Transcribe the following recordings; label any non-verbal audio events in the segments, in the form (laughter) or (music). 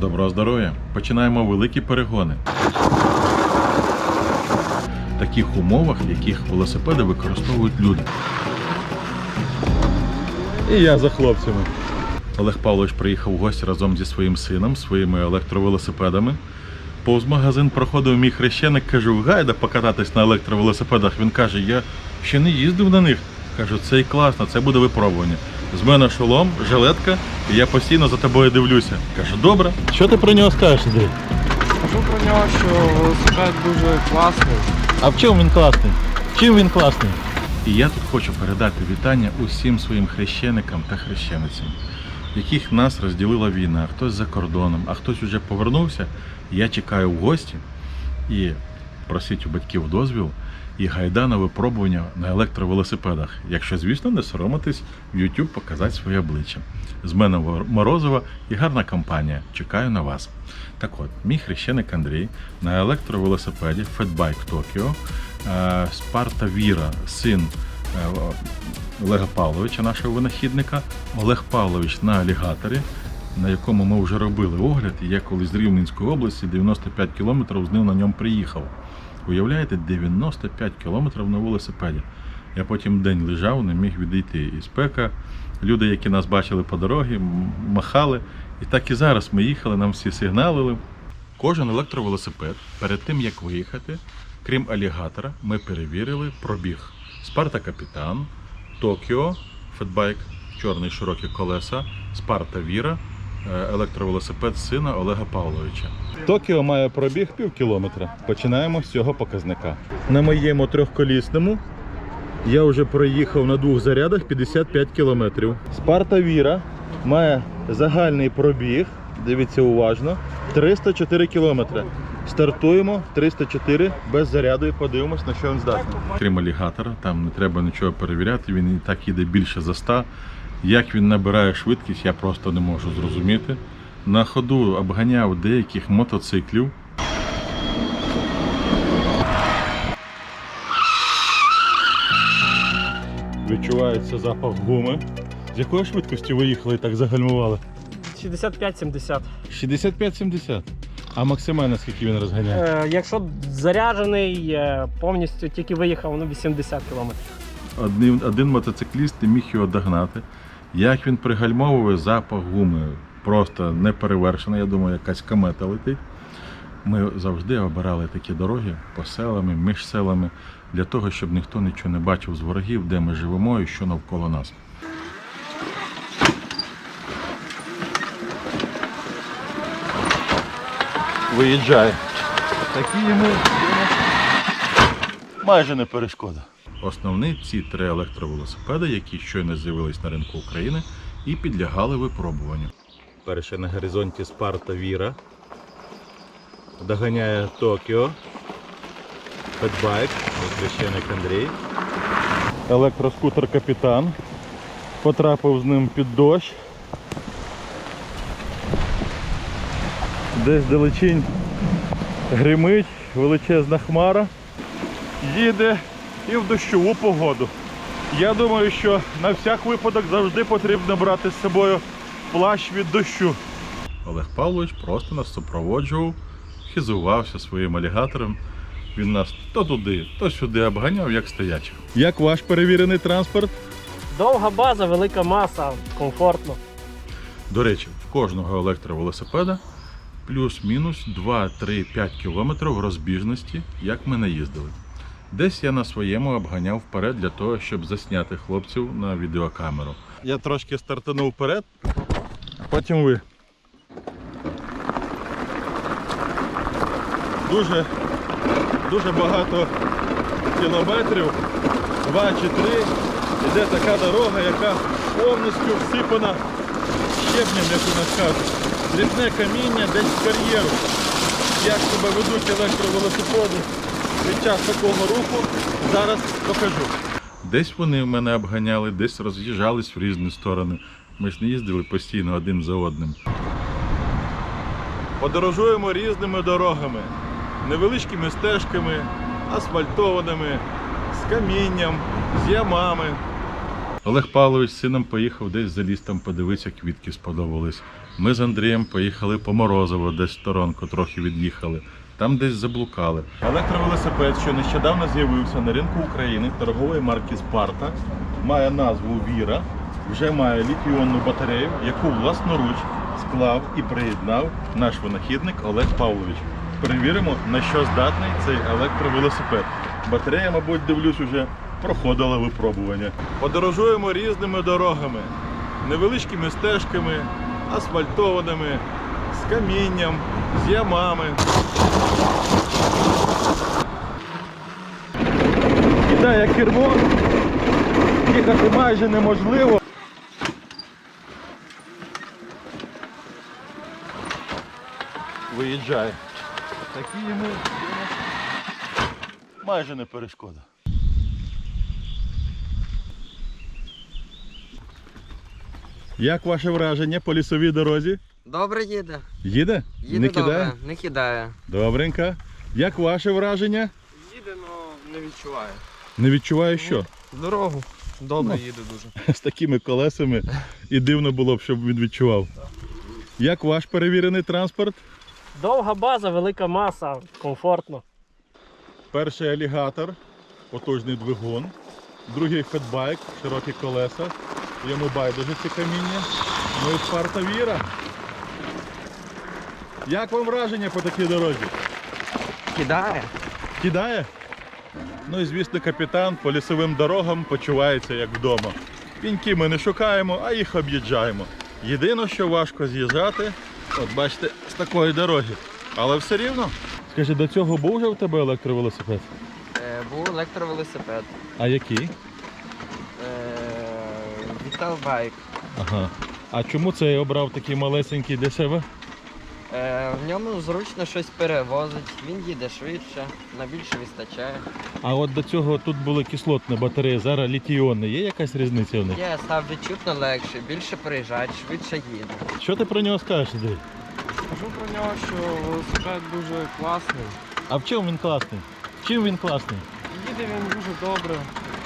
Доброго здоров'я! Починаємо великі перегони. В таких умовах, яких велосипеди використовують люди. І я за хлопцями. Олег Павлович приїхав в гості разом зі своїм сином, своїми електровелосипедами. Повз магазин проходив мій хрещеник, кажу, гайда покататись на електровелосипедах. Він каже, я ще не їздив на них. Кажу, це і класно, це буде випробування. З мене шолом, жилетка, і я постійно за тобою дивлюся. Кажу, добре. Що ти про нього скажеш, Андрій? Скажу про нього, що велосипед дуже класний. А в чому він класний? Чим він класний? І я тут хочу передати вітання усім своїм хрещеникам та хрещеницям, яких нас розділила війна. Хтось за кордоном, а хтось вже повернувся. Я чекаю в гості і просить у батьків дозвіл і гайда на випробування на електровелосипедах. Якщо, звісно, не соромитись в YouTube показати своє обличчя. З мене Морозова і гарна компанія. Чекаю на вас. Так от, мій хрещеник Андрій на електровелосипеді Fatbike Tokyo, е, Спарта Віра, син е, Олега Павловича, нашого винахідника, Олег Павлович на алігаторі, на якому ми вже робили огляд. І я колись з Рівненської області 95 кілометрів з ним на ньому приїхав. Уявляєте, 95 кілометрів на велосипеді. Я потім день лежав, не міг відійти. І спека, люди, які нас бачили по дорозі, махали. І так і зараз ми їхали, нам всі сигналили. Кожен електровелосипед перед тим як виїхати, крім алігатора, ми перевірили пробіг. Спарта Капітан, Токіо, Фетбайк, чорний широкі колеса, Спарта Віра, електровелосипед сина Олега Павловича. Токіо має пробіг пів кілометра. Починаємо з цього показника. На моєму трьохколісному я вже проїхав на двох зарядах 55 кілометрів. Спарта Віра має загальний пробіг, дивіться уважно, 304 кілометри. Стартуємо 304 без заряду і подивимось, на що він здатний. Крім алігатора, там не треба нічого перевіряти, він і так їде більше за 100. Як він набирає швидкість, я просто не можу зрозуміти. На ходу обганяв деяких мотоциклів. Відчувається запах гуми. З якої швидкості ви їхали і так загальмували? 65-70. 65-70. А максимально скільки він розганяє? Е, якщо заряджений, е, повністю тільки виїхав ну, 80 км. Один, один мотоцикліст не міг його догнати. Як він пригальмовує запах гуми, просто неперевершений. Я думаю, якась комета летить. Ми завжди обирали такі дороги по селами, між селами, для того, щоб ніхто нічого не бачив з ворогів, де ми живемо і що навколо нас. Виїжджає. Такі йому майже не перешкода. Основні ці три електровелосипеди, які щойно з'явились на ринку України і підлягали випробуванню. Перше на горизонті Спарта Віра. Доганяє Токіо. Фетбайк, священик Андрій. Електроскутер Капітан. Потрапив з ним під дощ. Десь далечінь гримить, величезна хмара. Їде і в дощову погоду. Я думаю, що на всяк випадок завжди потрібно брати з собою плащ від дощу. Олег Павлович просто нас супроводжував, хизувався своїм алігатором. Він нас то туди, то сюди обганяв, як стоячих. Як ваш перевірений транспорт? Довга база, велика маса, комфортно. До речі, в кожного електровелосипеда плюс-мінус 2-3-5 кілометрів розбіжності, як ми наїздили. Десь я на своєму обганяв вперед для того, щоб засняти хлопців на відеокамеру. Я трошки стартанув вперед, а потім ви. Дуже, дуже багато кілометрів, два чи три, іде така дорога, яка повністю всипана щебнем, як у нас кажуть. Дрібне каміння десь в кар'єру. Як себе ведуть електровелосипеди під час такого руху, зараз покажу. Десь вони в мене обганяли, десь роз'їжджались в різні сторони. Ми ж не їздили постійно один за одним. Подорожуємо різними дорогами, невеличкими стежками, асфальтованими, з камінням, з ямами. Олег Павлович з сином поїхав десь за ліс там подивитися, квітки сподобались. Ми з Андрієм поїхали по Морозово, десь в сторонку трохи від'їхали. Там десь заблукали. Електровелосипед, що нещодавно з'явився на ринку України торгової марки Спарта, має назву Віра, вже має літіонну батарею, яку власноруч склав і приєднав наш винахідник Олег Павлович. Перевіримо, на що здатний цей електровелосипед. Батарея, мабуть, дивлюсь, уже проходила випробування. Подорожуємо різними дорогами, невеличкими стежками, асфальтованими, з камінням, з ямами. Кидає кермо, їхати майже неможливо. Виїжджає. Такі йому майже не перешкода. Як ваше враження по лісовій дорозі? Добре їде. Їде? Їде не добре, кидає? не кидає. Добренько. Як ваше враження? Їде, але не відчуває. Не відчуваю що? Дорогу. Добре Ну. їде дуже. (laughs) З такими колесами і дивно було б, щоб він відчував. Як ваш перевірений транспорт? Довга база, велика маса, комфортно. Перший алігатор, потужний двигун, другий фетбайк, широкі колеса. Йому байдуже ці каміння. Ну і Спарта Віра. Як вам враження по такій дорозі? Кидає. Кидає? Ну і звісно, капітан по лісовим дорогам почувається як вдома. Піньки ми не шукаємо, а їх об'їжджаємо. Єдине, що важко з'їжджати, от бачите, з такої дороги. Але все рівно. Скажи, до цього був вже у тебе електровелосипед? Е, був електровелосипед. А який? Е, Віталбайк. Ага. А чому цей обрав такий малесенький для себе? В ньому зручно щось перевозить, він їде швидше, на більше вистачає. А от до цього тут були кислотні батареї, зараз літіонні. Є якась різниця в них? Є, став відчутно легше, більше приїжджать, швидше їде. Що ти про нього скажеш, Андрій? Скажу про нього, що велосипед дуже класний. А в чому він класний? Чим він класний? Їде він дуже добре,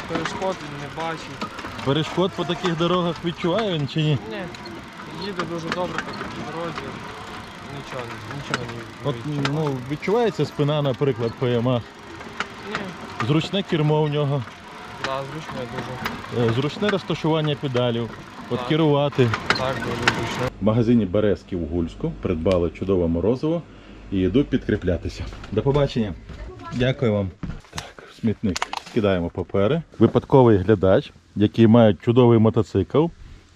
перешкод він не бачить. Перешкод по таких дорогах відчуває він чи ні? Ні, їде дуже добре по такій дорозі. Нічого, нічого не От ну, відчувається спина, наприклад, по ямах. Ні, Зручне кермо у нього, да, зручно дуже. е, зручне розташування педалів, от Так. керувати. Так, дуже зручно. В магазині Березки в Гульську придбали чудове морозиво і йду підкріплятися. До побачення. Дякую вам. Так, в смітник скидаємо папери. Випадковий глядач, який має чудовий мотоцикл,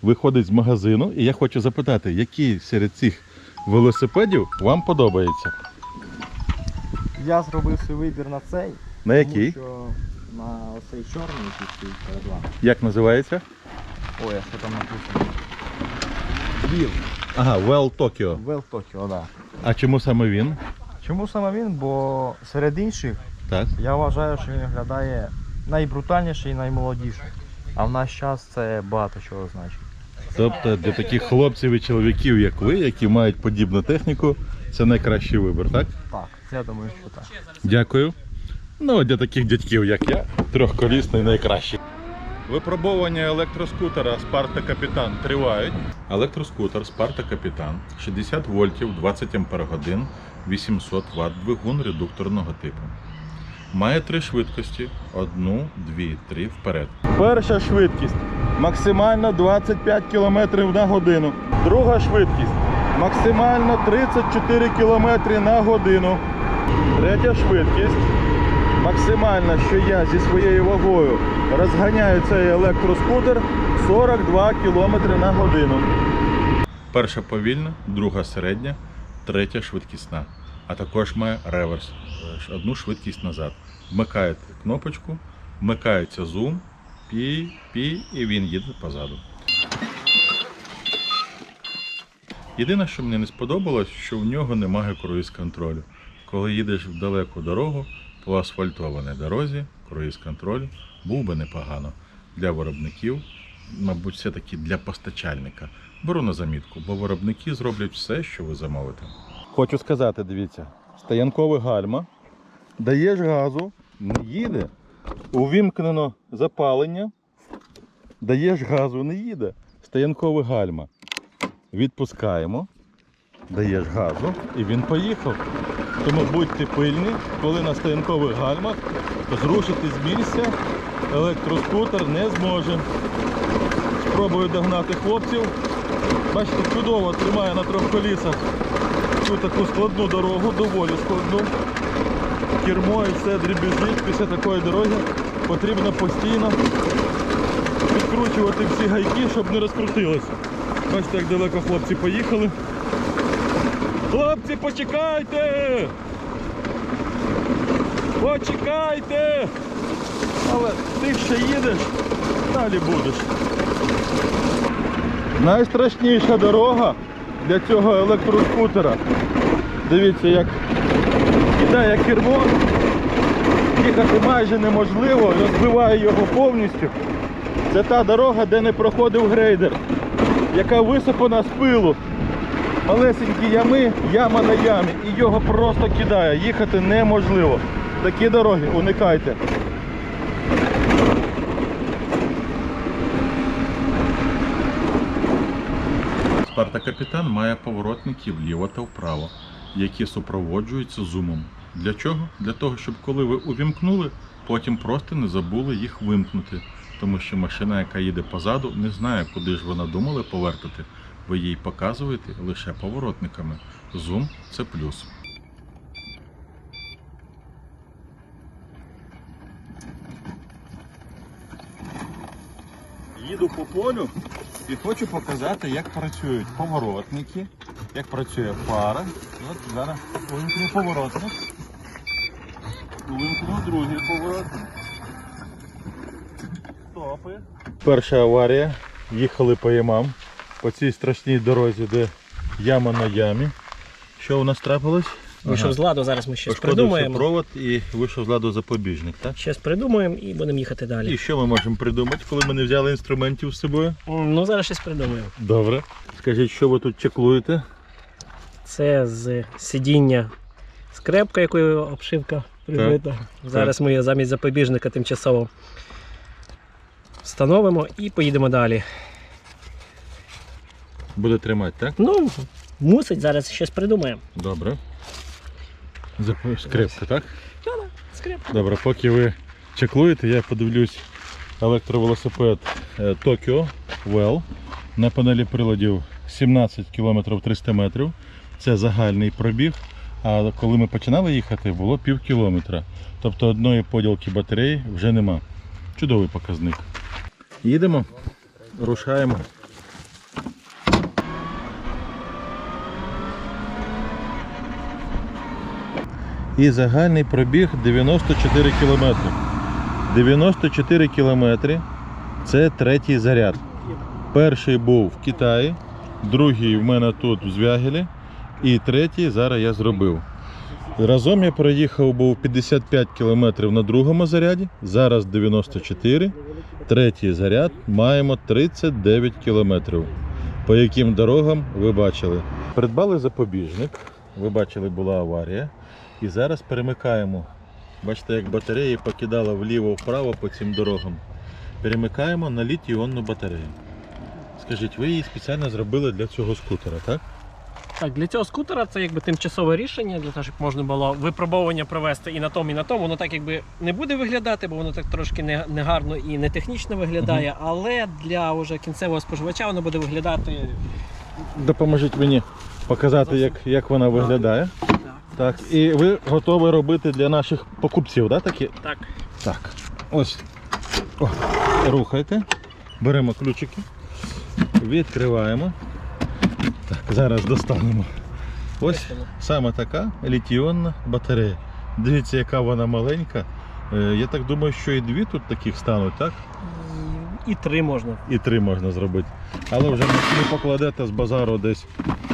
виходить з магазину. І я хочу запитати, який серед цих велосипедів вам подобається? Я зробив свій вибір на цей, На який? тому що на оцей чорний, який стоїть перед вами. Як називається? Ой, а що там написано? Віл. Ага, Well Tokyo. Вел Токіо, да. А чому саме він? Чому саме він? Бо серед інших Так. я вважаю, що він виглядає найбрутальніше і наймолодіше. А в наш час це багато чого значить. Тобто для таких хлопців і чоловіків, як ви, які мають подібну техніку, це найкращий вибір, так? Так, я думаю, що так. Дякую. Ну, а для таких дядьків, як я, трьохколісний найкращий. Випробовування електроскутера Sparta Капітан тривають. Електроскутер Sparta Капітан 60 вольтів 20 ампер 800 Вт двигун редукторного типу. Має три швидкості: одну, дві, три вперед. Перша швидкість максимально 25 км на годину. Друга швидкість максимально 34 км на годину. Третя швидкість. Максимальна, що я зі своєю вагою розганяю цей електроскутер 42 км на годину. Перша повільна, друга середня, третя швидкісна. А також має реверс. е, Одну швидкість назад. Вмикаєте кнопочку, вмикається зум, пі, пі, і він їде позаду. Єдине, що мені не сподобалось, що в нього немає круїз-контролю. Коли їдеш в далеку дорогу по асфальтованій дорозі, круїз-контроль був би непогано. Для виробників, мабуть, все-таки для постачальника. Беру на замітку, бо виробники зроблять все, що ви замовите. Хочу сказати, дивіться, стоянкове гальма, даєш газу, не їде, увімкнено запалення, даєш газу, не їде. Стоянкове гальма. Відпускаємо, даєш газу і він поїхав. Тому будьте пильні, коли на стоянкових гальмах зрушити з місця електроскутер не зможе. Спробую догнати хлопців. Бачите, чудово тримає на трьох колісах цю таку складну дорогу, доволі складну. Кермо і все дрібіжить після такої дороги. Потрібно постійно підкручувати всі гайки, щоб не розкрутилось. Бачите, як далеко хлопці поїхали. Хлопці, почекайте! Почекайте! Але ти ще їдеш, далі будеш. Найстрашніша дорога для цього електроскутера. Дивіться, як кидає кермо. Їхати майже неможливо, розбиває його повністю. Це та дорога, де не проходив грейдер, яка висипана з пилу. Малесенькі ями, яма на ямі, і його просто кидає. Їхати неможливо. Такі дороги уникайте. Спартакапітан має поворотники вліво та вправо, які супроводжуються зумом. Для чого? Для того, щоб коли ви увімкнули, потім просто не забули їх вимкнути. Тому що машина, яка їде позаду, не знає, куди ж вона думала повертати. Ви їй показуєте лише поворотниками. Зум це плюс. Їду по полю і хочу показати, як працюють поворотники, як працює фара. От зараз вимкну поворотник. Вимкну другий поворотник. Стопи. Перша аварія. Їхали по ямам по цій страшній дорозі, де яма на ямі. Що у нас трапилось? Вийшов з ладу, зараз ми щось Пошкодився придумаємо. провод і вийшов з ладу запобіжник, так? Щось придумаємо і будемо їхати далі. І що ми можемо придумати, коли ми не взяли інструментів з собою? Ну, зараз щось придумаємо. Добре. Скажіть, що ви тут чеклуєте? Це з сидіння скрепка, якою обшивка прибита. Зараз ми її замість запобіжника тимчасово встановимо і поїдемо далі. Буде тримати, так? Ну, мусить, зараз щось придумаємо. Добре. Скрипка, так? Да-да, скрепка. Добре, поки ви чеклуєте, я подивлюсь електровелосипед е, Tokyo Well. На панелі приладів 17 км 300 метрів. Це загальний пробіг. А коли ми починали їхати, було пів кілометра. Тобто одної поділки батареї вже нема. Чудовий показник. Їдемо, рушаємо. І загальний пробіг 94 кілометри. 94 кілометри це третій заряд. Перший був в Китаї, другий в мене тут в Звягелі, і третій зараз я зробив. Разом я проїхав був 55 кілометрів на другому заряді, зараз 94. Третій заряд маємо 39 кілометрів. По яким дорогам ви бачили. Придбали запобіжник. Ви бачили, була аварія. І зараз перемикаємо. Бачите, як батареї покидала вліво-вправо по цим дорогам. Перемикаємо на літій-іонну батарею. Скажіть, ви її спеціально зробили для цього скутера, так? Так, для цього скутера це якби тимчасове рішення, для того, щоб можна було випробовування провести і на тому, і на тому. Воно так якби не буде виглядати, бо воно так трошки не, не і не технічно виглядає, але для уже кінцевого споживача воно буде виглядати Допоможіть мені показати, як, як вона виглядає. так. Так, і ви готові робити для наших покупців, да, такі? Так. Так. Ось. О, рухайте. Беремо ключики. Відкриваємо. Так, зараз достанемо. Ось саме така літіонна батарея. Дивіться, яка вона маленька. Е, Я так думаю, що і дві тут таких стануть, так? І, три можна. І три можна зробити. Але вже не покладете з базару десь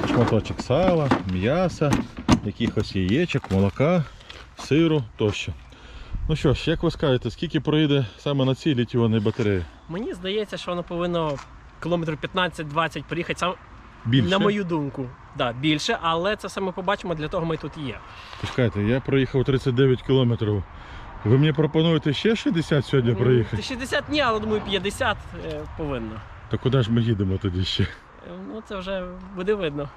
шматочок сала, м'яса, якихось яєчок, молока, сиру тощо. Ну що ж, як ви скажете, скільки проїде саме на цій літіонній батареї? Мені здається, що воно повинно кілометрів 15-20 приїхати Більше? на мою думку. Да, більше, але це саме побачимо, для того ми тут є. Почекайте, я проїхав 39 кілометрів Ви мені пропонуєте ще 60 сьогодні проїхати? 60 ні, але думаю, 50 е, повинно. То куди ж ми їдемо тоді ще? Е, Ну це вже буде видно.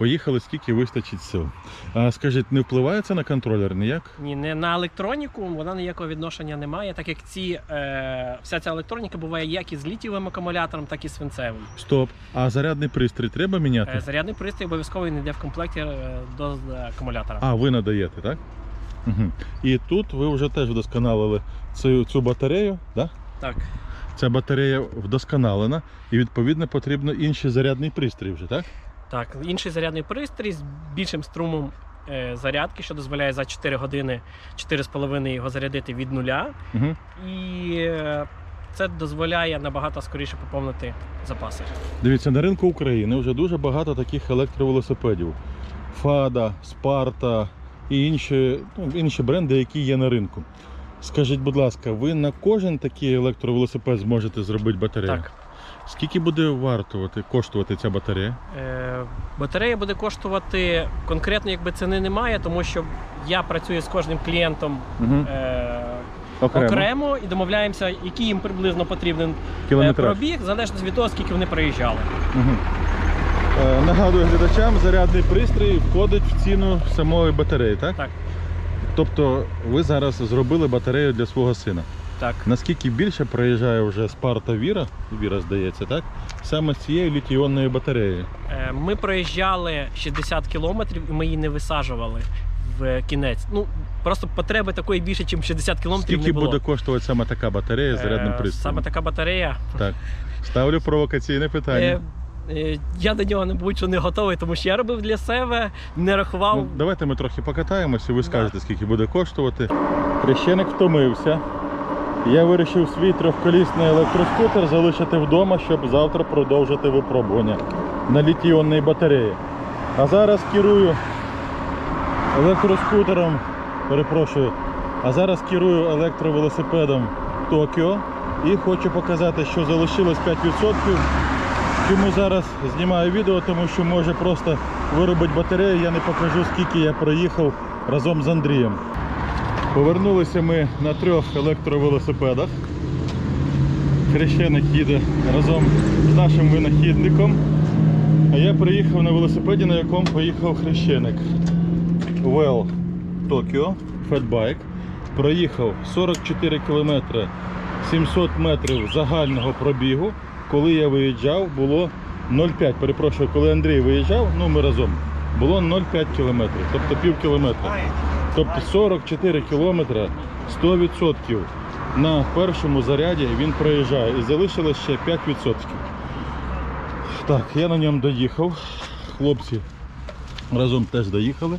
Поїхали, скільки вистачить сил. А скажіть, не впливає це на контролер ніяк? Ні, не на електроніку вона ніякого відношення не має, так як ці е, вся ця електроніка буває як із літієвим акумулятором, так і свинцевим. Стоп. А зарядний пристрій треба міняти? Е, зарядний пристрій обов'язково він йде в комплекті е, до е, акумулятора. А, ви надаєте, так? Угу. І тут ви вже теж вдосконалили цю, цю батарею, так? Так. Ця батарея вдосконалена і відповідно потрібно інший зарядний пристрій вже, так? Так, інший зарядний пристрій з більшим струмом е, зарядки, що дозволяє за 4 години 4,5 його зарядити від нуля. Угу. І е, це дозволяє набагато скоріше поповнити запаси. Дивіться, на ринку України вже дуже багато таких електровелосипедів. Фада, Спарта і інші, ну, інші бренди, які є на ринку. Скажіть, будь ласка, ви на кожен такий електровелосипед зможете зробити батарею? Так. Скільки буде вартувати, коштувати ця батарея? Е, батарея буде коштувати конкретно, якби ціни немає, тому що я працюю з кожним клієнтом Угу. е, окремо. і домовляємося, який їм приблизно потрібен е, Кілометраж. пробіг, залежно від того, скільки вони проїжджали. Угу. Е, нагадую глядачам, зарядний пристрій входить в ціну самої батареї, так? Так. Тобто ви зараз зробили батарею для свого сина. Так. Наскільки більше проїжджає вже Спарта Віра, Віра здається, так? Саме з цією літій-іонною батареєю. Е, Ми проїжджали 60 кілометрів і ми її не висаджували в кінець. Ну просто потреби такої більше, ніж 60 кілометрів Скільки не було. буде коштувати саме така батарея з зарядним Е, пристроєм? Саме така батарея. Так. Ставлю провокаційне питання. Е, Я до нього не будь-що не готовий, тому що я робив для себе, не рахував. Ну, давайте ми трохи покатаємося, ви скажете, скільки буде коштувати. Хрещеник втомився. Я вирішив свій трьохколісний електроскутер залишити вдома, щоб завтра продовжити випробування на літій-іонній батареї. А зараз керую електроскутером, перепрошую, а зараз керую електровелосипедом Токіо і хочу показати, що залишилось 5%. Чому зараз знімаю відео, тому що може просто виробити батарею, я не покажу скільки я проїхав разом з Андрієм. Повернулися ми на трьох електровелосипедах. Хрещеник їде разом з нашим винахідником. А я приїхав на велосипеді, на якому поїхав хрещеник. Well Tokyo Fatbike. Проїхав 44 кілометри 700 метрів загального пробігу. Коли я виїжджав, було 0,5. Перепрошую, коли Андрій виїжджав, ну ми разом, було 0,5 кілометрів, тобто пів кілометра. Тобто 44 кілометри 100% на першому заряді він проїжджає і залишилось ще 5%. Так, я на ньому доїхав. Хлопці разом теж доїхали,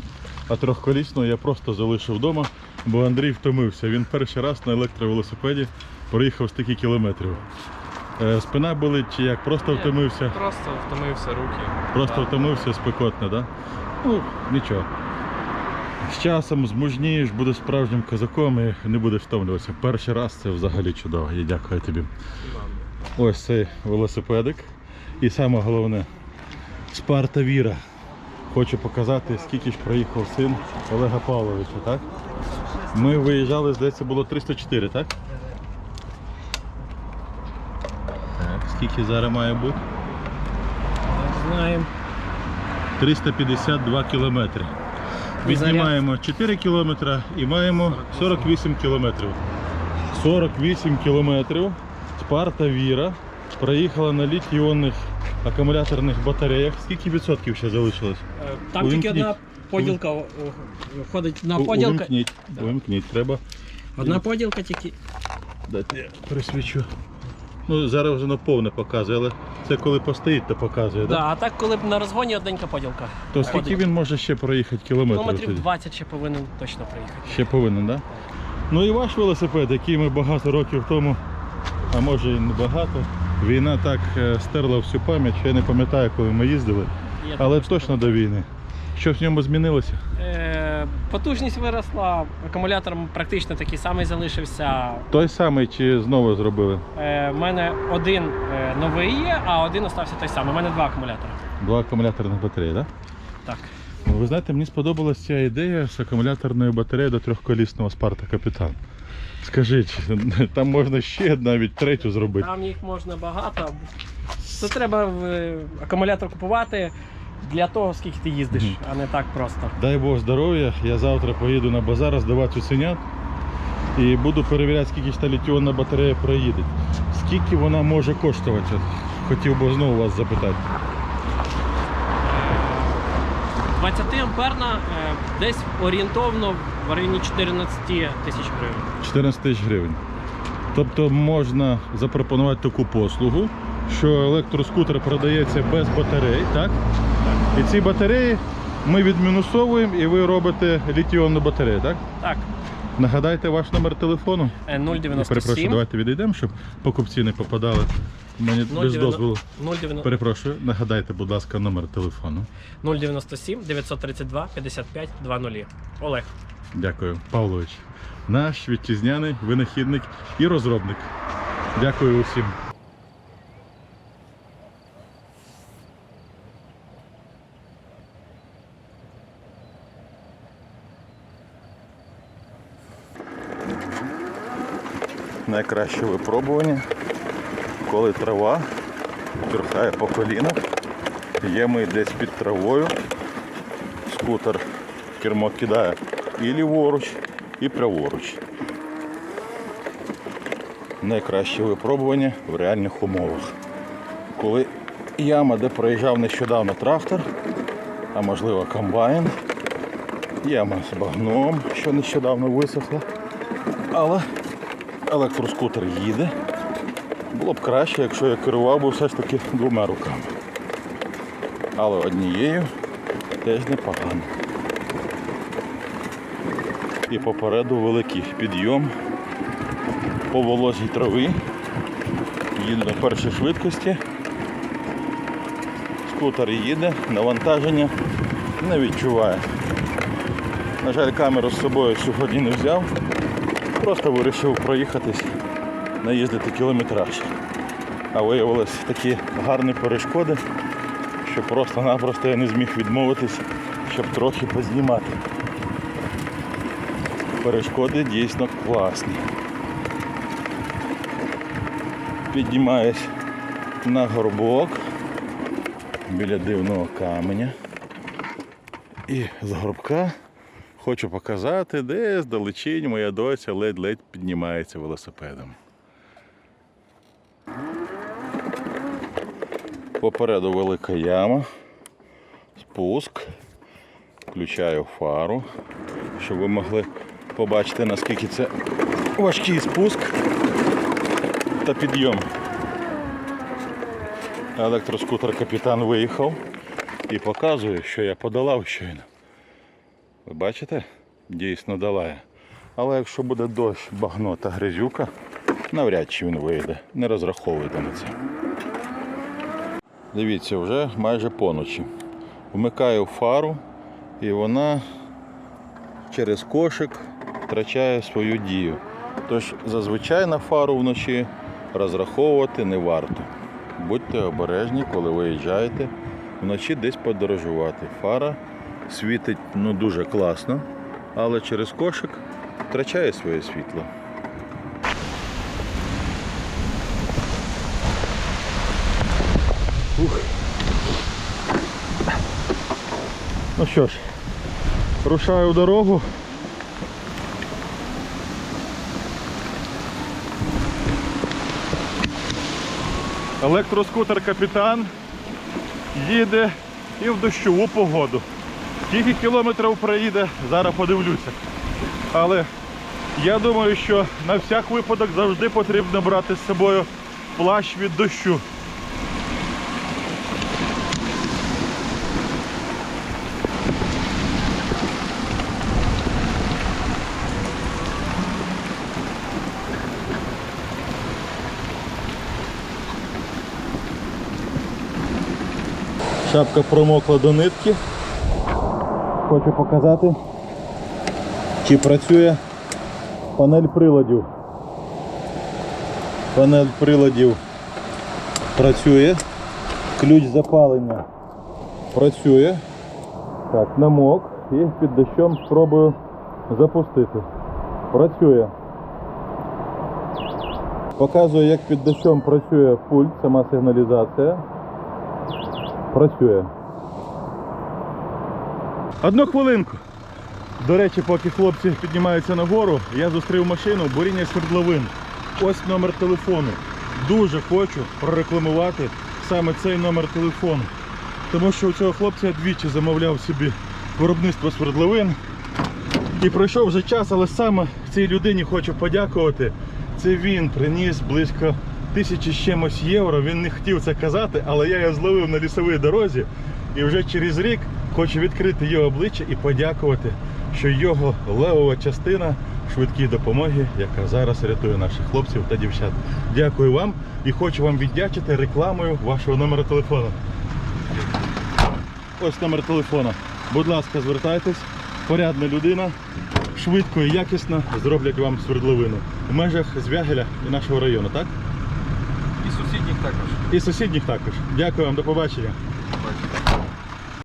а трьохколісного я просто залишив вдома, бо Андрій втомився. Він перший раз на електровелосипеді проїхав стільки кілометрів. Е, Спина болить чи як? Просто Ні. втомився. Просто втомився руки. Просто Так. втомився спекотно, так? Да? Ну, нічого. З часом змужнієш, будеш справжнім козаком і не будеш втомлюватися. Перший раз це взагалі чудово. Я дякую тобі. Ось цей велосипедик. І саме головне Спарта Віра. Хочу показати, скільки ж проїхав син Олега Павловича, так? Ми виїжджали, здається, було 304, так? Так, скільки зараз має бути? Знаємо. 352 кілометри. Віднімаємо 4 кілометри і маємо 48 кілометрів. 48 кілометрів Спарта Віра проїхала на літій-іонних акумуляторних батареях. Скільки відсотків ще залишилось? Е, Там тільки одна поділка входить. Одна У- поділка. Увімкніть, увімкніть, треба. Одна поділка тільки. Дайте я присвічу. Ну, зараз вже на повне показує, але це коли постоїть, то показує, Да, так? а так, коли б на розгоні одненька поділка. То скільки Ходить. він може ще проїхати кілометрів? Кілометрів тоді? 20 ще повинен точно приїхати. Ще повинен, так? Да? Ну і ваш велосипед, який ми багато років тому, а може і не багато. Війна так е, стерла всю пам'ять, що я не пам'ятаю, коли ми їздили, Є але точно до війни. Що в ньому змінилося? Е, потужність виросла, акумулятор практично такий самий залишився. Той самий чи знову зробили? Е, У мене один е, новий є, а один остався той самий. У мене два акумулятори. Два акумуляторних батареї, так? Так. Ну, Ви знаєте, мені сподобалася ця ідея з акумуляторною батареєю до трьохколісного Спарта Капітан. Скажіть, (laughs) там можна ще навіть третю зробити. Там їх можна багато. Це треба е, акумулятор купувати для того, скільки ти їздиш, а не так просто. Дай Бог здоров'я, я завтра поїду на базар роздавати цуценят і буду перевіряти, скільки ж та літіонна батарея проїде. Скільки вона може коштувати? Хотів би знову вас запитати. 20 амперна е, десь орієнтовно в районі 14 тисяч гривень. 14 тисяч гривень. Тобто можна запропонувати таку послугу, що електроскутер продається без батарей, так? І ці батареї ми відмінусовуємо і ви робите літіонну батарею, так? Так, Нагадайте ваш номер телефону. е, Я перепрошую, давайте відійдемо, щоб покупці не попадали. Мені без 0,90 дозволу. 0,90 Перепрошую, нагадайте, будь ласка, номер телефону. 097 932 55 20. Олег. Дякую, Павлович. Наш вітчизняний винахідник і розробник. Дякую усім. Найкраще випробування, коли трава трухає по колінах, є ми десь під травою, скутер кермо кидає і ліворуч, і праворуч. Найкраще випробування в реальних умовах. Коли яма, де проїжджав нещодавно трактор, а можливо комбайн, яма з багном, що нещодавно висохла, але електроскутер їде. Було б краще, якщо я керував би все ж таки двома руками. Але однією теж непогано. І попереду великий підйом по волозій трави. Їду на першій швидкості. Скутер їде, навантаження не відчуває. На жаль, камеру з собою сьогодні не взяв. Просто вирішив проїхатись, наїздити кілометраж. А виявилось такі гарні перешкоди, що просто-напросто я не зміг відмовитись, щоб трохи познімати. Перешкоди дійсно класні. Піднімаюсь на горбок біля дивного каменя. І з горбка хочу показати, де здалечінь моя доця ледь-ледь піднімається велосипедом. Попереду велика яма, спуск, включаю фару, щоб ви могли побачити, наскільки це важкий спуск та підйом. Електроскутер капітан виїхав і показує, що я подолав щойно. Ви бачите? Дійсно долає. Але якщо буде дощ, багно та грязюка, навряд чи він вийде. Не розраховуйте на це. Дивіться, вже майже поночі. Вмикаю фару і вона через кошик втрачає свою дію. Тож зазвичай на фару вночі розраховувати не варто. Будьте обережні, коли виїжджаєте вночі десь подорожувати. Фара світить ну, дуже класно, але через кошик втрачає своє світло. Ух. Ну що ж, рушаю в дорогу. Електроскутер капітан їде і в дощову погоду. Скільки кілометрів проїде, зараз подивлюся. Але я думаю, що на всяк випадок завжди потрібно брати з собою плащ від дощу. Шапка промокла до нитки. Хочу показати, чи працює панель приладів. Панель приладів працює. Ключ запалення працює. Так, намок і під дощом спробую запустити. Працює. Показую, як під дощом працює пульт, сама сигналізація. Працює. Одну хвилинку. До речі, поки хлопці піднімаються нагору, я зустрів машину буріння свердловин. Ось номер телефону. Дуже хочу прорекламувати саме цей номер телефону. Тому що у цього хлопця я двічі замовляв собі виробництво свердловин. І пройшов вже час, але саме цій людині хочу подякувати. Це він приніс близько тисячі з чимось євро. Він не хотів це казати, але я його зловив на лісовій дорозі. І вже через рік хочу відкрити його обличчя і подякувати, що його левова частина швидкій допомоги, яка зараз рятує наших хлопців та дівчат. Дякую вам і хочу вам віддячити рекламою вашого номера телефону. Ось номер телефона. Будь ласка, звертайтесь. Порядна людина, швидко і якісно зроблять вам свердловину в межах Звягеля і нашого району, так? І сусідніх також. І сусідніх також. Дякую вам, до побачення.